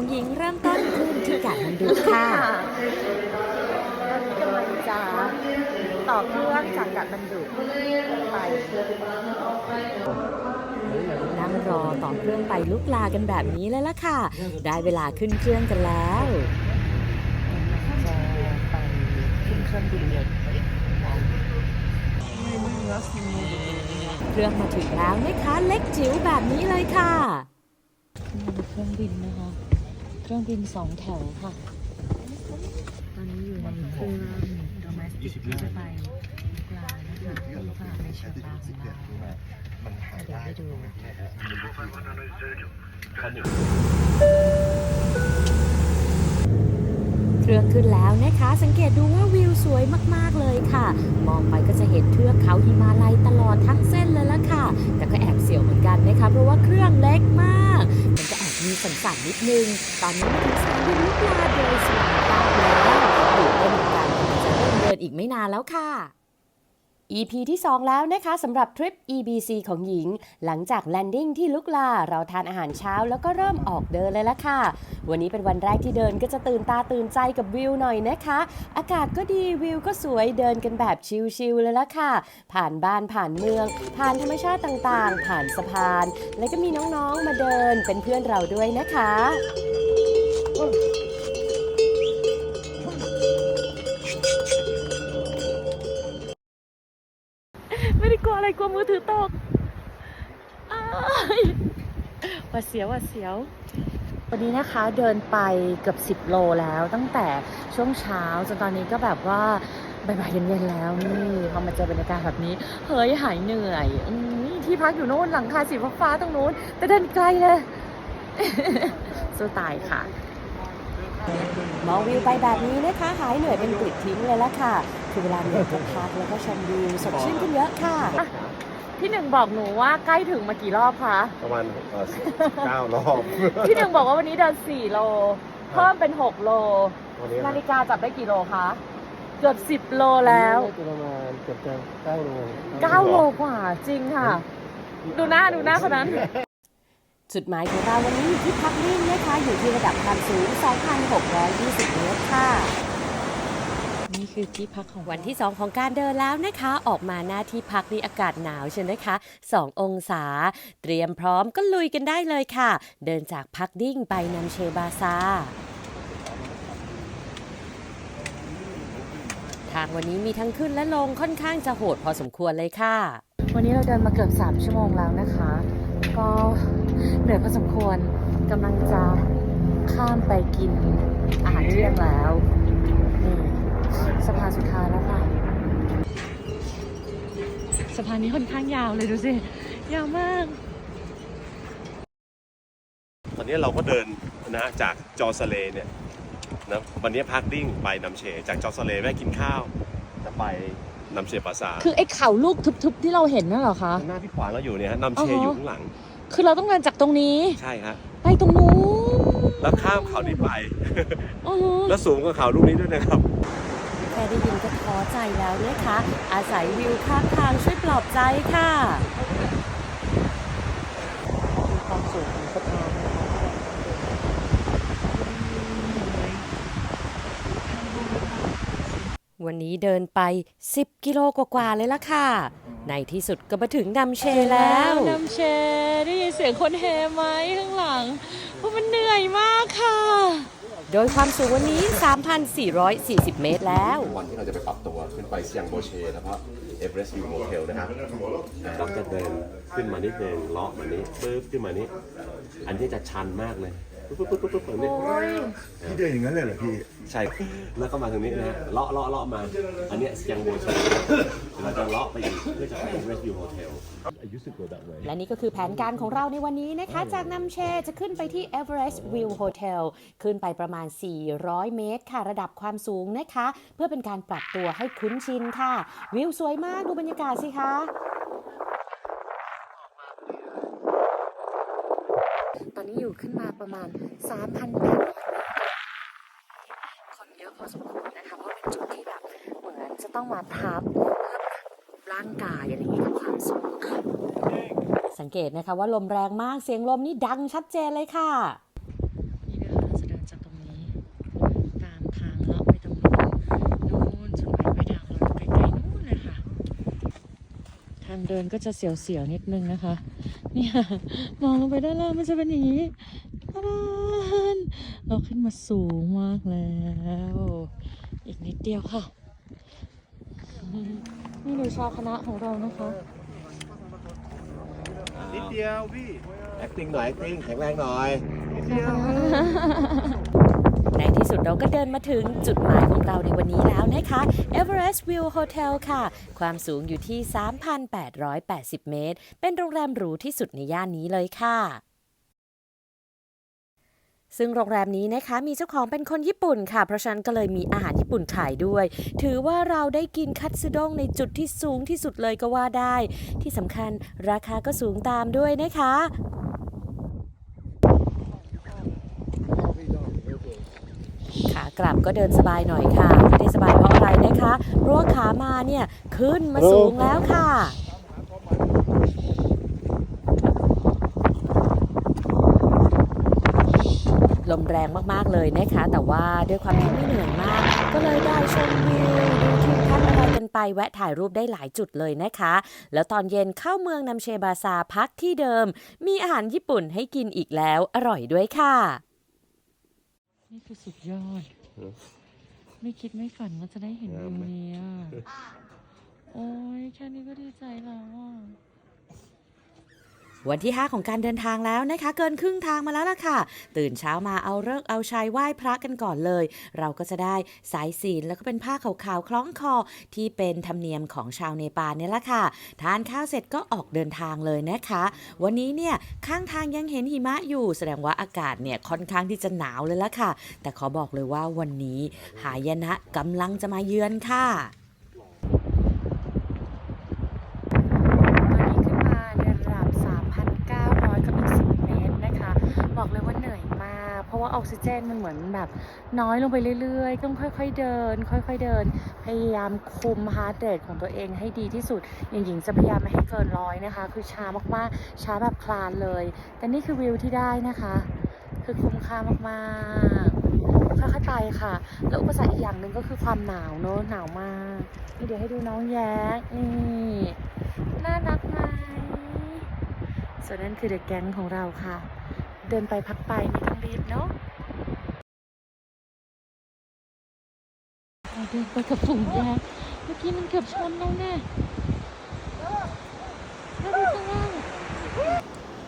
ของหญิงเริ่มต้นขึ้นที่กาดมันดุค่ะตอนนี้กำลังจะต่อเครื่องจากกาดบันดุไปนั่งรอต่อเครื่องไปลุกลากันแบบนี้เลยล่ะค่ะ ได้เวลาขึ้นเครื่องกันแล้วจะไปขึ้นเครื่องบินเลยเครื่องมาถึงแล้วนะคะเล็กจิ๋วแบบนี้เลยค่ะเครื่องบินนะคะ เครื่องบินสองแถวค่ะ ตอนนี้อยู่ในเครื่องโดเมสติกที่จะไปลูกลานะคะที่ฝรั่งในเชอร์ตาของเราเดี๋ยวไปดูเครื่องขึ้นแล้วนะคะ สังเกตดูว่าวิวสวยมากๆเลยค่ะ มองไปก็จะเห็นเทือกเขาหิมาลัยตลอดทั้งเส้นเลยละค่ะ แต่ก็แอบเสียวเหมือนกันนะคะ เพราะว่าเครื่องเล็กมากมันจะ มีสั่นๆนิดนึง ตอนนี้มาถึงสนามบินลูกลาโดยสวัสดิภาพแล้วอยู่เป็นการจะเริ่มเดินอีกไม่นานแล้วค่ะ EP ที่ 2 แล้วนะคะสำหรับทริป EBC ของหญิง หลังจากแลนดิ้งที่ลุกลา เราทานอาหารเช้าแล้วก็เริ่มออกเดินเลยละค่ะ วันนี้เป็นวันแรกที่เดินก็จะตื่นตาตื่นใจกับวิวหน่อยนะคะ อากาศก็ดีวิวก็สวยเดินกันแบบชิลๆเลยละค่ะ ผ่านบ้านผ่านเมือง ผ่านธรรมชาติต่างๆ ผ่านสะพาน แล้วก็มีน้องๆมาเดินเป็นเพื่อนเราด้วยนะคะ ไม่ได้กลัวอะไรกลัวมือถือตกอ้าเสียววัดเสียว วันนี้นะคะเดินไปเกือบ 10 โลแล้วตั้งแต่ช่วงเช้าจนตอนนี้ก็แบบว่าบ่ายๆเย็นๆแล้วนี่พอมาเจอบรรยากาศแบบนี้ เฮ้ยหายเหนื่อยอที่พักอยู่โน่นหลังคาสีฟ้าตรงนู้น แต่เดินไกลเลยสู้ตายค่ะ มองวิวไปแบบนี้นะคะ หายเหนื่อยเป็นปลิดทิ้งเลยละค่ะ คือเวลาเหนื่อยก็พักแล้วก็ชมวิวสดชื่นขึ้นเยอะค่ะ พี่หนึ่งบอกหนูว่าใกล้ถึงมากี่รอบคะ ประมาณเอ่อเก้ารอบ พี่หนึ่งบอกว่าวันนี้เดิน 4 โล เพิ่มเป็น 6 โล วันนี้นาฬิกาจับได้กี่โลคะ เกือบ 10 โลแล้วประมาณเกือบจะเก้าโล9 โลกว่าจริงค่ะ ดูหน้าดูหน้าคนนั้น จุดหมายของเราวันนี้อยู่ที่พักนิ่งนะคะ อยู่ที่ระดับความสูง 2,620 เมตรค่ะนี่ คือที่พักของวันที่ 2 ของการเดินแล้วนะคะ ออกมาหน้าที่พักนี่อากาศหนาวใช่ไหมคะ 2 องศา เตรียมพร้อมก็ลุยกันได้เลยค่ะ เดินจากพักดิ้งไปนำเชบาซาทางวันนี้มีทั้งขึ้นและลงค่อนข้างจะโหดพอสมควรเลยค่ะ วันนี้เราเดินมาเกือบ 3 ชั่วโมงแล้วนะคะ ก็เหนื่อยพอสมควรกำลังจะข้ามไปกินอาหารเที่ยงแล้ว สะพานสุดท้ายแล้วค่ะสะพานนี้ค่อนข้างยาวเลยดูสิ ยาวมาก ตอนนี้เราก็เดินนะจากจอร์สเลย์เนี่ยนะวันนี้พักดิ้งไปนำเช จากจอร์สเลย์แวะกินข้าวจะไปนำเชปราสาทคือไอ้เขาลูกทึบๆที่เราเห็นนั่นเหรอคะหน้าพี่ขวางเราอยู่เนี่ยฮะนำเชอ๋ออยู่ข้างหลัง คือเราต้องเดินจากตรงนี้ ใช่ครับไปตรงนู้นแล้วข้ามเขานี้ไปอ๋อแล้วสูงกว่าเขาลูกนี้ด้วยนะครับแค่ได้ยินก็ท้อใจแล้วนะคะ อาศัยวิวข้างทางช่วยปลอบใจค่ะความสูงของสะพานวันนี้เดินไป 10 กิโลกว่าๆเลยล่ะค่ะ ในที่สุดก็มาถึงนำเชแล้วน้ำเชได้ยินเสียงคนเฮไหมข้างหลังเพราะมันเหนื่อยมากค่ะ โดยความสูงวันนี้ 3,440 เมตรแล้ว วันที่เราจะไปปรับตัวขึ้นไปเซียงโบเชแล้วก็เอเวอเรสต์วิวโมเทลนะครับเราจะเดินขึ้นมานิดนึงเลาะมานี้ปึ๊บขึ้นมานี้ อันนี้จะชันมากเลย ปึ๊บปึ๊บปึ๊บปึ๊บปึ๊บแบบนี้พี่เดินอย่างนั้นเลยเหรอพี่ใช่แล้วก็มาตรงนี้นะฮะเลาะเลาะเลาะมา อันเนี้ยเซียงโบเชเราจะเลาะไปอีกเพื่อจะไปเอเวอเรสต์วิวโมเทล I used to go that way และนี่ก็คือแผนการของเราในวันนี้นะคะ จากนำเชจะขึ้นไปที่ Everest View Hotel ขึ้นไปประมาณ 400 เมตรค่ะ ระดับความสูงนะคะ เพื่อเป็นการปรับตัวให้คุ้นชินค่ะ วิวสวยมากดูบรรยากาศสิคะ ตอ นี้อยู่ขึ้นมาประมาณ 3,000เมตรคนเยอะพอสมควรนะคะ เพราะเป็นจุดที่แบบเหมือนจะต้องมาทับร่างกายอะไรอย่างนี้ยความสูงค่ะสังเกตนะคะว่าลมแรงมากเสียงลมนี่ดังชัดเจนเลยค่ะาง เดินก็จะเสียวๆนิดนึงนะคะ เนี่ยมองลงไปด้านล่างมันจะเป็นอย่างนี้ตะดานเราขึ้นมาสูงมากแล้ว อีกนิดเดียวค่ะ นี่หนูชาวคณะของเรานะคะ นิดเดียวพี่ acting หน่อย acting แข็งแรงหน่อย ในที่สุดเราก็เดินมาถึงจุดหมายของเราในวันนี้แล้วนะคะ Everest View Hotel ค่ะ ความสูงอยู่ที่ 3,880 เมตร เป็นโรงแรมหรูที่สุดในย่านนี้เลยค่ะซึ่งโรงแรมนี้นะคะมีเจ้าของเป็นคนญี่ปุ่นค่ะ เพราะฉะนั้นก็เลยมีอาหารญี่ปุ่นขายด้วย ถือว่าเราได้กินคัตสึด้งในจุดที่สูงที่สุดเลยก็ว่าได้ ที่สำคัญราคาก็สูงตามด้วยนะคะ ขา กลับก็เดินสบายหน่อยค่ะไม่ได้สบายเพราะอะไรนะคะ เพราะว่าขามาเนี่ยขึ้นมาสูงแล้วค่ะลมแรงมาก ๆ เลยนะคะ แต่ว่าด้วยความที่ไม่เหนื่อยมาก ก็เลยได้ชมวิวดูทิวทัศน์อะไรกันไปแวะถ่ายรูปได้หลายจุดเลยนะคะ แล้วตอนเย็นเข้าเมืองนำเชบาซาพักที่เดิม มีอาหารญี่ปุ่นให้กินอีกแล้วอร่อยด้วยค่ะ นี่คือสุดยอด ไม่คิดไม่ฝันว่าจะได้เห็นวิวนี้อะ โอ้ยแค่นี้ก็ดีใจแล้วอะ วันที่ 5 ของการเดินทางแล้วนะคะ เกินครึ่งทางมาแล้วล่ะค่ะ ตื่นเช้ามาเอาเลิกเอาชัยไหว้พระกันก่อนเลย เราก็จะได้สายศีลแล้วก็เป็นผ้าขาวๆคล้องคอที่เป็นธรรมเนียมของชาวเนปาลเนี่ยละค่ะ ทานข้าวเสร็จก็ออกเดินทางเลยนะคะ วันนี้เนี่ยข้างทางยังเห็นหิมะอยู่ แสดงว่าอากาศเนี่ยค่อนข้างที่จะหนาวเลยละค่ะ แต่ขอบอกเลยว่าวันนี้หายนะกำลังจะมาเยือนค่ะ ตอนนี้ขึ้นมาในระดับ 3,900 กับอีก 10 เมตรนะคะ บอกเลยว่าเหนื่อยมาก เจนมันเหมือนแบบ น้อยลงไปเรื่อยๆ ต้องค่อยๆเดิน ค่อยๆเดิน พยายามคุมฮาร์ดเรทของตัวเองให้ดีที่สุด อย่างหญิงจะพยายามไม่ให้เกินร้อยนะคะ คือช้ามากๆ ช้าแบบคลานเลย แต่นี่คือวิวที่ได้นะคะ คือคุ้มค่ามากๆ ค่อยๆไปค่ะ แล้วอุปสรรคอีกอย่างหนึ่งก็คือความหนาวเนอะหนาวมากนี่เดี๋ยวให้ดูน้องแย้นี่น่ารักไหมส่วนนั้นคือเด็กแก๊งของเราค่ะ เดินไปพักไปไม่ต้องรีบเนาะ เราเดินไปกับฝูงแย้เมื่อกี้มันเกือบชนเราแน่แล้วดูข้างล่าง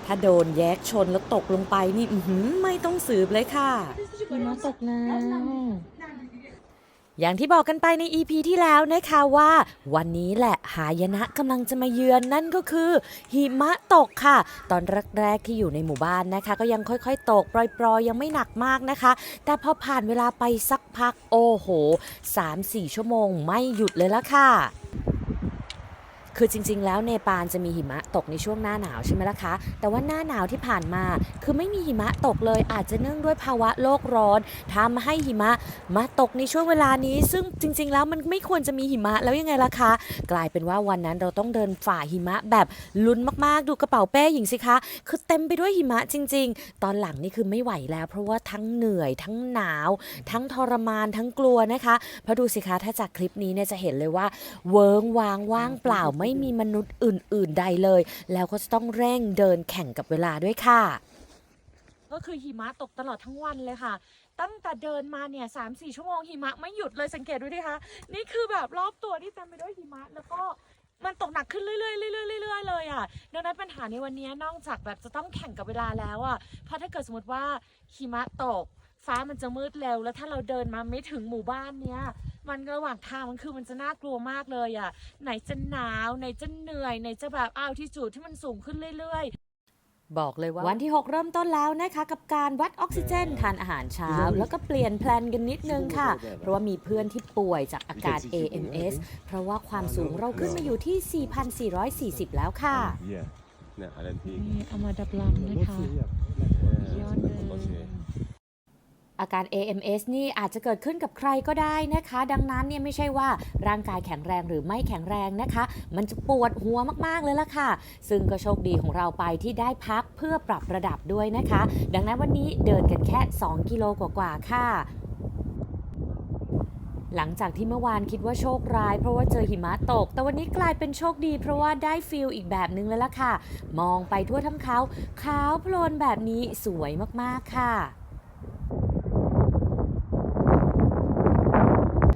ถ้าโดนแยกชนแล้วตกลงไปนี่อื้อหือไม่ต้องสืบเลยค่ะหิมะตกแล้ว อย่างที่บอกกันไปใน EP ที่แล้วนะคะว่า วันนี้แหละหายนะกำลังจะมาเยือนนั่นก็คือ หิมะตกค่ะ ตอนแรกๆที่อยู่ในหมู่บ้านนะคะ ก็ยังค่อยๆ ตกปรอยๆ ยังไม่หนักมากนะคะ แต่พอผ่านเวลาไปสักพักโอ้โห 3-4 ชั่วโมงไม่หยุดเลยละค่ะ คือจริง ๆ แล้วเนปาลจะมีหิมะตกในช่วงหน้าหนาวใช่ไหมล่ะคะ แต่ว่าหน้าหนาวที่ผ่านมา คือไม่มีหิมะตกเลยอาจจะเนื่องด้วยภาวะโลกร้อนทำให้หิมะมาตกในช่วงเวลานี้ ซึ่งจริง ๆ แล้วมันไม่ควรจะมีหิมะแล้วยังไงล่ะคะ กลายเป็นว่าวันนั้นเราต้องเดินฝ่าหิมะแบบลุ้นมากๆ ดูกระเป๋าเป้หญิงสิคะ คือเต็มไปด้วยหิมะจริง ๆ ตอนหลังนี่คือไม่ไหวแล้ว เพราะว่าทั้งเหนื่อยทั้งหนาว ทั้งทรมานทั้งกลัวนะคะเพราะดูสิคะถ้าจากคลิปนี้เนี่ยจะเห็นเลยว่าเวิงวางว่างเปล่าไม่ไมีมนุษย์อื่น ๆ ใดเลย แล้วก็จะต้องเร่งเดินแข่งกับเวลาด้วยค่ะ ก็คือหิมะตกตลอดทั้งวันเลยค่ะ ตั้งแต่เดินมาเนี่ยสามสี่ชั่วโมงหิมะไม่หยุดเลยสังเกตดูดิคะ นี่คือแบบรอบตัวที่เต็มไปด้วยหิมะแล้วก็มันตกหนักขึ้นเรื่อยๆเรื่อยๆเรื่อยๆเลยอะ ดังนั้นปัญหาในวันนี้นอกจากแบบจะต้องแข่งกับเวลาแล้วอะ เพราะถ้าเกิดสมมติว่าหิมะตก ฟ้ามันจะมืดเร็ว แล้วถ้าเราเดินมาไม่ถึงหมู่บ้านเนี้ย มันระหว่างทางมันคือมันจะน่ากลัวมากเลยอะ ไหนจะหนาว ไหนจะเหนื่อย ไหนจะแบบอ้าวที่จุดที่มันสูงขึ้นเรื่อยๆบอกเลยว่าวันที่ 6 เริ่มต้นแล้วนะคะกับการวัดออกซิเจนทานอาหารเช้า แล้วก็เปลี่ยนแพลนกันนิดนึงค่ะ เพราะว่ามีเพื่อนที่ป่วยจากอาการ AMS เพราะว่าความสูงเราขึ้นมาอยู่ที่ 4,440 แล้วค่ะเนี่ยเนี่ยอะไรที่นี่เอามาดับลำนะคะยอดเลย อาการ AMS นี่อาจจะเกิดขึ้นกับใครก็ได้นะคะ ดังนั้นเนี่ยไม่ใช่ว่าร่างกายแข็งแรงหรือไม่แข็งแรงนะคะ มันจะปวดหัวมากๆเลยล่ะค่ะ ซึ่งก็โชคดีของเราไปที่ได้พักเพื่อปรับระดับด้วยนะคะ ดังนั้นวันนี้เดินกันแค่ 2 กิโลกว่าๆค่ะหลังจากที่เมื่อวานคิดว่าโชคร้ายเพราะว่าเจอหิมะตก แต่วันนี้กลายเป็นโชคดีเพราะว่าได้ฟิลอีกแบบนึงเลยล่ะค่ะ มองไปทั่วทั้งเขาขาวโพลนแบบนี้สวยมากๆค่ะ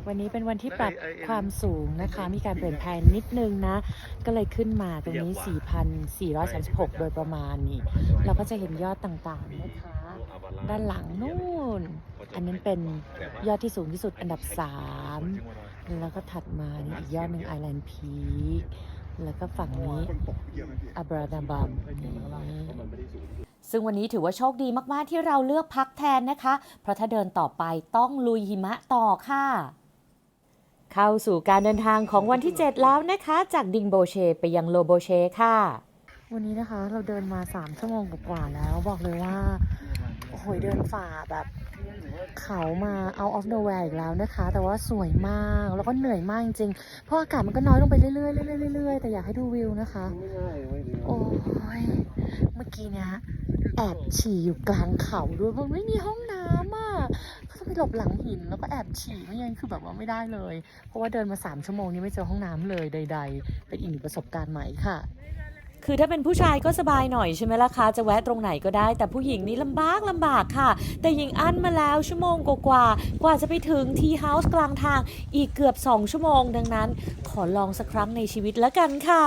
วันนี้เป็นวันที่ปรับความสูงนะคะ มีการเปลี่ยนแปลงนิดนึงนะ ก็เลยขึ้นมาตรงนี้ 4,436 โดยประมาณนี่ เราก็จะเห็นยอดต่างๆนะคะ ด้านหลังนู่น อันนั้นเป็นยอดที่สูงที่สุดอันดับ 3 แล้วก็ถัดมานี่อีกยอดหนึ่งไอแลนด์พีคแล้วก็ฝั่งนี้อับราดาบัมนี่ซึ่งวันนี้ถือว่าโชคดีมาก ๆ ที่เราเลือกพักแทนนะคะ เพราะถ้าเดินต่อไปต้องลุยหิมะต่อค่ะ เข้าสู่การเดินทางของวันที่ 7 แล้วนะคะ จากดิงโบเช ไปยังโลโบเชค่ะ วันนี้นะคะเราเดินมา 3 ชั่วโมงกว่าๆแล้ว บอกเลยว่า โอ้โหเดินฝ่าแบบเขามา out of nowhere อีกแล้วนะคะ แต่ว่าสวยมากแล้วก็เหนื่อยมากจริงๆเพราะอากาศมันก็น้อยลงไปเรื่อยๆเรื่อยๆเรื่อยๆแต่อยากให้ดูวิวนะคะ โอ้ยเมื่อกี้เนี้ยแอบฉี่อยู่กลางเขาด้วยเพราะไม่มีห้องน้ำอะก็ต้องไป หลบหลังหิน แล้วก็แอบฉี่ไม่งั้นคือแบบว่าไม่ได้เลย เพราะว่าเดินมา 3 ชั่วโมงนี้ไม่เจอห้องน้ำเลยใด ๆ เป็นอีกหนึ่งประสบการณ์ใหม่ค่ะคือถ้าเป็นผู้ชายก็สบายหน่อยใช่ไหมล่ะคะจะแวะตรงไหนก็ได้ แต่ผู้หญิงนี่ลำบากลำบากค่ะ แต่หญิงอั้นมาแล้วชั่วโมงกว่าๆกว่าจะไปถึงทีเฮาส์กลางทางอีกเกือบ 2 ชั่วโมง ดังนั้น ขอลองสักครั้งในชีวิตแล้วกันค่ะ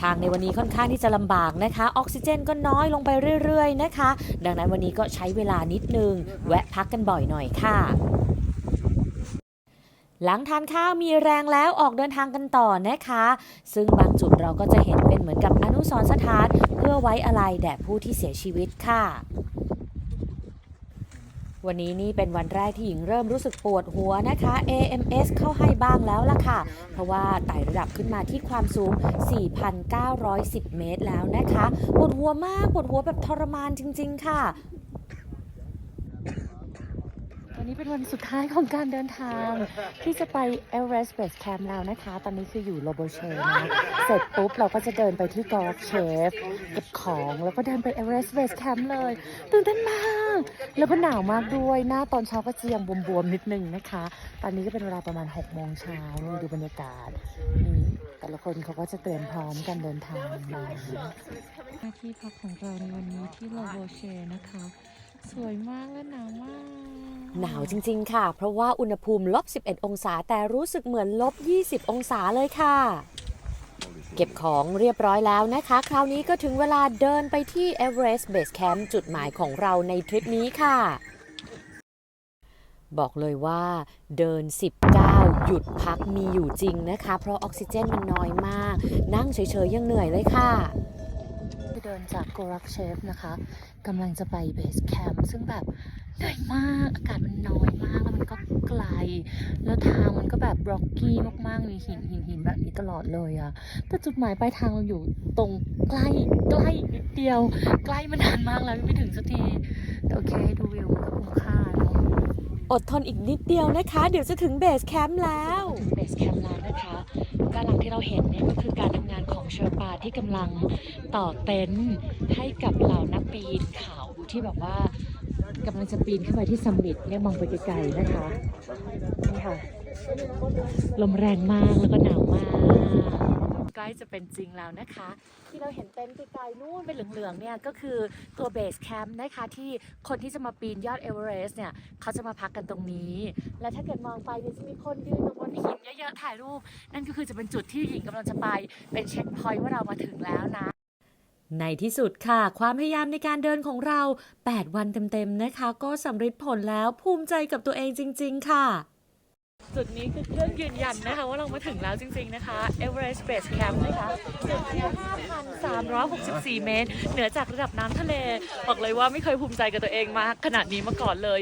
ทางในวันนี้ค่อนข้างที่จะลำบากนะคะ ออกซิเจนก็น้อยลงไปเรื่อยๆนะคะ ดังนั้นวันนี้ก็ใช้เวลานิดนึง แวะพักกันบ่อยหน่อยค่ะหลังทานข้าวมีแรงแล้วออกเดินทางกันต่อนะคะ ซึ่งบางจุดเราก็จะเห็นเป็นเหมือนกับอนุสรณ์สถาน เพื่อไว้อะไรแด่ผู้ที่เสียชีวิตค่ะ วันนี้นี่เป็นวันแรกที่หญิงเริ่มรู้สึกปวดหัวนะคะ AMS เข้าให้บ้างแล้วล่ะค่ะ เพราะว่าไต่ระดับขึ้นมาที่ความสูง 4,910 เมตรแล้วนะคะ ปวดหัวมาก ปวดหัวแบบทรมานจริง ๆ ค่ะ วันนี้เป็นวันสุดท้ายของการเดินทาง ที่จะไป Everest Base Camp แล้วนะคะ ตอนนี้คืออยู่โลโบเชนะเสร็จปุ๊บเราก็จะเดินไปที่กอร์กเชฟเก็บของแล้วก็เดินไป Everest Base Camp เลยตื่นเต้นมาก แล้วก็หนาวมากด้วย หน้าตอนเช้าก็จะยังบวมๆนิดนึงนะคะ ตอนนี้ก็เป็นเวลาประมาณ6โมงเช้านี่ดูบรรยากาศนี่แต่ละคนเขาก็จะเตรียมพร้อมกันเดินทางมาที่พักของเราในวันนี้ที่โลโบเชนะคะ สวยมากและหนาวมากหนาวจริง ๆ ค่ะ เพราะว่าอุณหภูมิลบ 11 องศา แต่รู้สึกเหมือนลบ 20 องศาเลยค่ะ เก็บของเรียบร้อยแล้วนะคะ คราวนี้ก็ถึงเวลาเดินไปที่ Everest Base Camp จุดหมายของเราในทริปนี้ค่ะ บอกเลยว่าเดิน 19 หยุดพักมีอยู่จริงนะคะ เพราะออกซิเจนมันน้อยมาก นั่งเฉยๆ ยังเหนื่อยเลยค่ะเดินจากโกรักเชฟนะคะกำลังจะไปเบสแคมป์ซึ่งแบบ เหนื่อยมากอากาศมันน้อยมากแล้วมันก็ไกล แล้วทางมันก็แบบบล็อกกี้มากๆมีหินหินหินแบบนี้ตลอดเลยอะแต่จุดหมายปลายทางเราอยู่ตรงใกล้ใกล้นิดเดียว ใกล้มานานมากแล้วยังไม่ถึงสักทีแต่โอเคดูวิวมันก็คุ้มค่าเนาะอดทนอีกนิดเดียวนะคะ เดี๋ยวจะถึงเบสแคมป์แล้วเบสแคมป์แล้วนะคะด้านหลังที่เราเห็นเนี่ยก็คือการทำงานของเชอร์ปาที่กำลังต่อเต็นท์ให้กับเหล่านักปีนเขาที่แบบว่า กำลังจะปีนขึ้นไปที่ซัมมิตเนี่ยมองไปไกลๆนะคะนี่ค่ะ ลมแรงมากแล้วก็หนาวมาก ใกล้จะเป็นจริงแล้วนะคะ ที่เราเห็นเต็นท์ไกลๆนู่นเป็นเหลืองๆเนี่ยก็คือตัวเบสแคมป์นะคะ ที่คนที่จะมาปีนยอดเอเวอเรสต์เนี่ยเขาจะมาพักกันตรงนี้ และถ้าเกิดมองไปเนี่ยจะมีคนยืนอยู่บนหินเยอะๆถ่ายรูป นั่นก็คือจะเป็นจุดที่หญิงกำลังจะไปเป็นเช็คพอยต์ว่าเรามาถึงแล้วนะ ในที่สุดค่ะ ความพยายามในการเดินของเรา 8 วันเต็มๆนะคะ ก็สำเร็จผลแล้วภูมิใจกับตัวเองจริง ๆ ค่ะ จุดนี้คือเครื่องยืนยันนะคะ ว่าเรามาถึงแล้วจริง ๆ นะคะ Everest Base Camp นะคะจุดที่ 5,364 เมตร เหนือจากระดับน้ำทะเล บอกเลยว่าไม่เคยภูมิใจกับตัวเองมากขนาดนี้มาก่อนเลย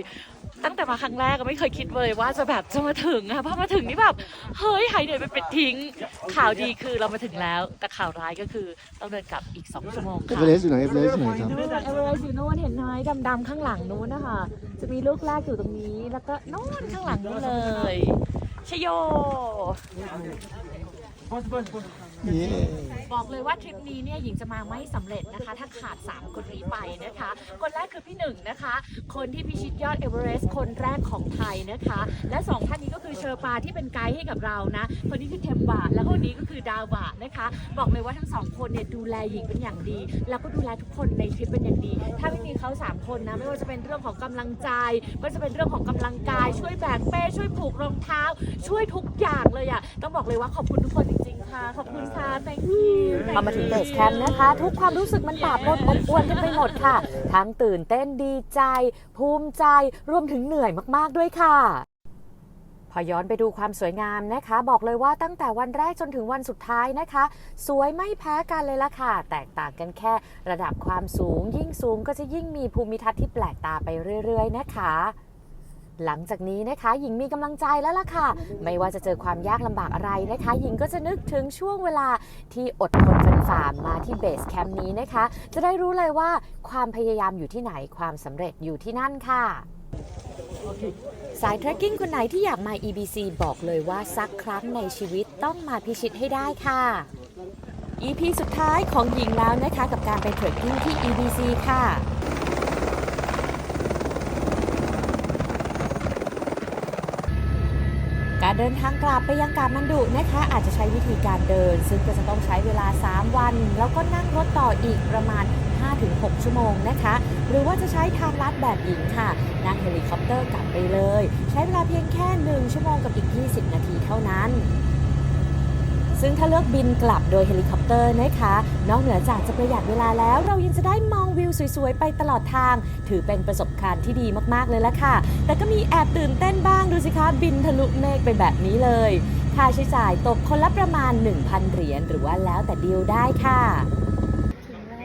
ตั้งแต่มาครั้งแรกก็ไม่เคยคิดเลยว่าจะแบบจะมาถึงอะพอมาถึงนี่แบบเฮ้ยหายเหนื่อยไปปิดทิ้ง ข่าวดีคือเรามาถึงแล้ว แต่ข่าวร้ายก็คือต้องเดินกลับอีก 2 ชั่วโมงเอค่ะเวอเรสต์อยู่ไหนเอเวอเรสต์อยู่ไหนครับดูจากเอเวอเรสต์อยู่โน่นเห็นไหมดำๆข้างหลังนู้นนะคะจะมีลูกแรกอยู่ตรงนี้ แล้วก็โน่นข้างหลังนู้นเลยชโย บอกเลยว่าทริปนี้เนี่ยหญิงจะมาไม่สำเร็จนะคะ ถ้าขาด 3 คนนี้ไปนะคะ คนแรกคือพี่หนึ่งนะคะ คนที่พิชิตยอดเอเวอเรสต์คนแรกของไทยนะคะ และสองท่านนี้ก็คือเชอร์ปาที่เป็นไกด์ให้กับเรานะ คนนี้คือเทมบะแล้วก็คนนี้ก็คือดาวบะนะคะ บอกเลยว่าทั้งสองคนเนี่ยดูแลหญิงเป็นอย่างดี แล้วก็ดูแลทุกคนในทริปเป็นอย่างดี ถ้าไม่มีเขาสามคนนะไม่ว่าจะเป็นเรื่องของกำลังใจไม่ว่าจะเป็นเรื่องของกำลังกายช่วยแบกเป้ช่วยผูกรองเท้า ช่วยทุกอย่างเลยอะต้องบอกเลยว่าขอบคุณทุกคนจริงๆค่ะขอบคุณค่ะ thank you พอมาถึงเบสแคมป์นะคะ ทุกความรู้สึกมันปราบปรนอบอวนกันไปหมดค่ะ ทั้งตื่นเต้นดีใจ ภูมิใจรวมถึงเหนื่อยมากๆด้วยค่ะ พอย้อนไปดูความสวยงามนะคะ บอกเลยว่าตั้งแต่วันแรกจนถึงวันสุดท้ายนะคะ สวยไม่แพ้กันเลยล่ะค่ะ แตกต่างกันแค่ระดับความสูง ยิ่งสูงก็จะยิ่งมีภูมิทัศน์ที่แปลกตาไปเรื่อย ๆ นะคะ หลังจากนี้นะคะ หญิงมีกำลังใจแล้วล่ะค่ะ ไม่ว่าจะเจอความยากลำบากอะไรนะคะ หญิงก็จะนึกถึงช่วงเวลาที่อดทนจนฝ่ามาที่เบสแคมป์นี้นะคะ จะได้รู้เลยว่าความพยายามอยู่ที่ไหนความสำเร็จอยู่ที่นั่นค่ะสายเทรคกิ้งคนไหนที่อยากมา EBC บอกเลยว่าสักครั้งในชีวิตต้องมาพิชิตให้ได้ค่ะ EP สุดท้ายของหญิงแล้วนะคะ กับการไปเทรคกิ้งที่ EBC ค่ะ การ เดินทางกลับไปยังกาบมันดุนะคะ อาจจะใช้วิธีการเดิน ซึ่งก็จะต้องใช้เวลา 3 วัน แล้วก็นั่งรถต่ออีกประมาณ 5-6 ชั่วโมงนะคะ หรือว่าจะใช้ทางลัดแบบหญิงค่ะนั่งเฮลิคอปเตอร์กลับไปเลย ใช้เวลาเพียงแค่ 1 ชั่วโมงกับอีก 20 นาทีเท่านั้น ซึ่งถ้าเลือกบินกลับโดยเฮลิคอปเตอร์นะคะ นอกเหนือจากจะประหยัดเวลาแล้ว เรายังจะได้มองวิวสวยๆ ไปตลอดทาง ถือเป็นประสบการณ์ที่ดีมากๆเลยละค่ะ แต่ก็มีแอบตื่นเต้นบ้างดูสิคะ บินทะลุเมฆไปแบบนี้เลย ค่าใช้จ่ายตกคนละประมาณ 1,000 เหรียญหรือว่าแล้วแต่ดีลได้ค่ะถึงแล้ว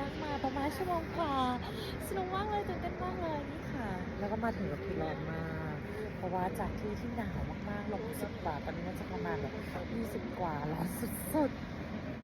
นั่งมาประมาณชั่วโมงกว่าสนุกมากเลยตื่นเต้นมากเลยนี่ค่ะ แล้วก็มาถึงกับคือร้อนมาก วะว่าจากที่ที่หนาวมากๆลงสิบกว่าตอนนี้น่าจะประมาณแบบยี่สิบกว่าร้อนสุดๆ